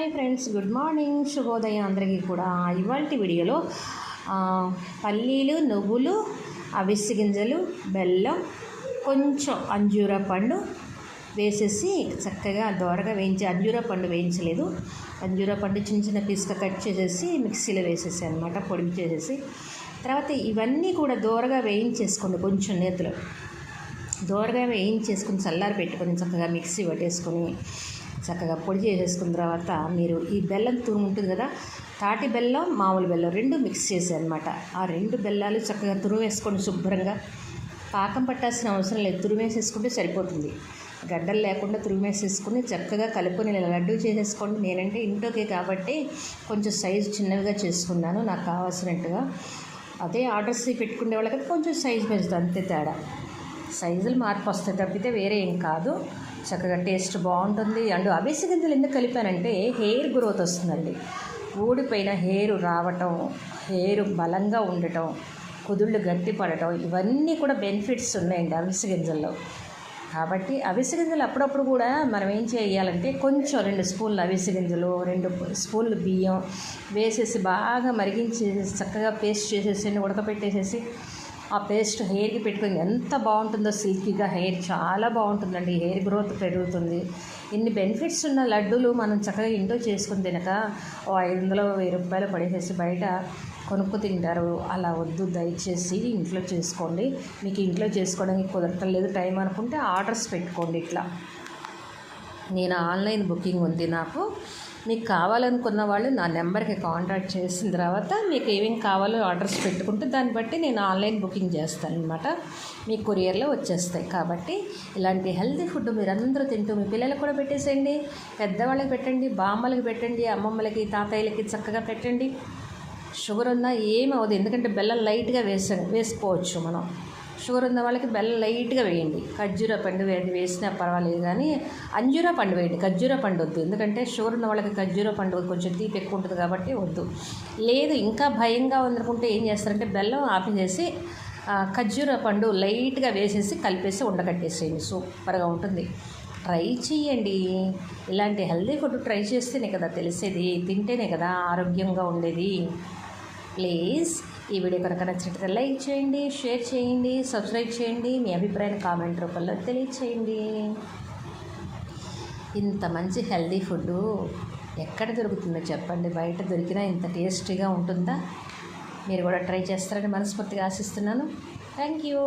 Hi friends good morning. శుభోదయం అందరికీ కూడా. ఇవాళ వీడియోలో పల్లీలు నువ్వులు అవిసి గింజలు బెల్లం కొంచెం అంజూర పండు వేసేసి చక్కగా దోరగా వేయించి అంజూర పండు వేయించలేదు. అంజూర పండు చిన్న చిన్న పీస్గా కట్ చేసేసి మిక్సీలో వేసేసి అనమాట పొడి చేసేసి. తర్వాత ఇవన్నీ కూడా దోరగా వేయించేసుకోండి కొంచెం నేతిలో. దోరగా వేయించేసుకుని చల్లారి పెట్టుకొని చక్కగా మిక్సీ పట్టేసుకొని చక్కగా పొడి చేసేసుకున్న తర్వాత మీరు ఈ బెల్లం తురుము ఉంటుంది కదా తాటి బెల్లం మామూలు బెల్లం రెండు మిక్స్ చేసాయి అనమాట ఆ రెండు బెల్లాలు చక్కగా తురుము శుభ్రంగా. పాకం పట్టాల్సిన అవసరం లేదు తురిమేసేసుకుంటే సరిపోతుంది. గడ్డలు లేకుండా తురిమేసేసుకుని చక్కగా కలుపుకొని లడ్డు చేసేసుకోండి. నేనంటే ఇంట్లోకే కాబట్టి కొంచెం సైజు చిన్నవిగా చేసుకున్నాను నాకు కావాల్సినట్టుగా. అదే ఆర్డర్స్ పెట్టుకునే వాళ్ళకి కొంచెం సైజు పెంచుతుంది అంతే తేడా. సైజులు మార్పు వస్తాయి తప్పితే వేరే ఏం కాదు. చక్కగా టేస్ట్ బాగుంటుంది. అండ్ అవిసి గింజలు ఎందుకు కలిపానంటే హెయిర్ గ్రోత్ వస్తుందండి. ఊడిపోయిన హెయిర్ రావటం హెయిర్ బలంగా ఉండటం కుదుళ్ళు గట్టి పడటం ఇవన్నీ కూడా బెనిఫిట్స్ ఉన్నాయండి అవిసి గింజల్లో. కాబట్టి అవిసి గింజలు అప్పుడప్పుడు కూడా మనం ఏం చేయాలంటే కొంచెం రెండు స్పూన్లు అవిసి గింజలు రెండు స్పూన్లు బియ్యం వేసేసి బాగా మరిగించి చక్కగా పేస్ట్ చేసేసి ఉడకపెట్టేసేసి ఆ పేస్ట్ హెయిర్కి పెట్టుకుని ఎంత బాగుంటుందో సిల్కీగా హెయిర్ చాలా బాగుంటుందండి. హెయిర్ గ్రోత్ పెరుగుతుంది. ఇన్ని బెనిఫిట్స్ ఉన్న లడ్డూలు మనం చక్కగా ఇంట్లో చేసుకుని తినక ఓ ఐదు వందలు వెయ్యి రూపాయలు పడేసేసి బయట కొనుక్కు తింటారు. అలా వద్దు. దయచేసి ఇంట్లో చేసుకోండి. మీకు ఇంట్లో చేసుకోవడానికి కుదరటం టైం అనుకుంటే ఆర్డర్స్ పెట్టుకోండి ఇట్లా. నేను ఆన్లైన్ బుకింగ్ ఉంది నాకు. మీకు కావాలనుకున్న వాళ్ళు నా నెంబర్కి కాంటాక్ట్ చేసిన తర్వాత మీకు ఏమేమి కావాలో ఆర్డర్స్ పెట్టుకుంటే దాన్ని బట్టి నేను ఆన్లైన్ బుకింగ్ చేస్తాను అనమాట మీ కొరియర్లో వచ్చేస్తాయి. కాబట్టి ఇలాంటి హెల్తీ ఫుడ్ మీరందరూ తింటూ మీ పిల్లలకు కూడా పెట్టేసేయండి. పెద్దవాళ్ళకి పెట్టండి బామ్మలకి పెట్టండి అమ్మమ్మలకి తాతయ్యలకి చక్కగా పెట్టండి. షుగర్ ఉన్నా ఏమి అవ్వదు. ఎందుకంటే బెల్లం లైట్గా వేస వేసుకోవచ్చు మనం. షుగర్ ఉన్న వాళ్ళకి బెల్లం లైట్గా వేయండి. ఖర్జూర పండు వేసినా పర్వాలేదు కానీ అంజూర పండు వేయండి. ఖర్జూర పండు వద్దు. ఎందుకంటే షుగర్ ఉన్న వాళ్ళకి ఖర్జూర పండు కొంచెం తీపి ఎక్కువ ఉంటుంది కాబట్టి వద్దు. లేదు ఇంకా భయంగా ఉందనుకుంటే ఏం చేస్తారంటే బెల్లం ఆపేసేసి ఖర్జూర పండు లైట్గా వేసేసి కలిపేసి ఉండకట్టేసేయండి. సూపర్గా ఉంటుంది. ట్రై చేయండి ఇలాంటి హెల్దీ ఫుడ్ ట్రై చేస్తేనే కదా తెలిసేది. తింటేనే కదా ఆరోగ్యంగా ఉండేది. ప్లీజ్ ఈ వీడియో కనుక నచ్చినట్లయితే లైక్ చేయండి షేర్ చేయండి సబ్స్క్రైబ్ చేయండి. మీ అభిప్రాయాన్ని కామెంట్ రూపంలో తెలియచేయండి. ఇంత మంచి హెల్దీ ఫుడ్ ఎక్కడ దొరుకుతుందో చెప్పండి. బయట దొరికినా ఇంత టేస్టీగా ఉంటుందా? మీరు కూడా ట్రై చేస్తారని మనస్ఫూర్తిగా ఆశిస్తున్నాను. Thank you.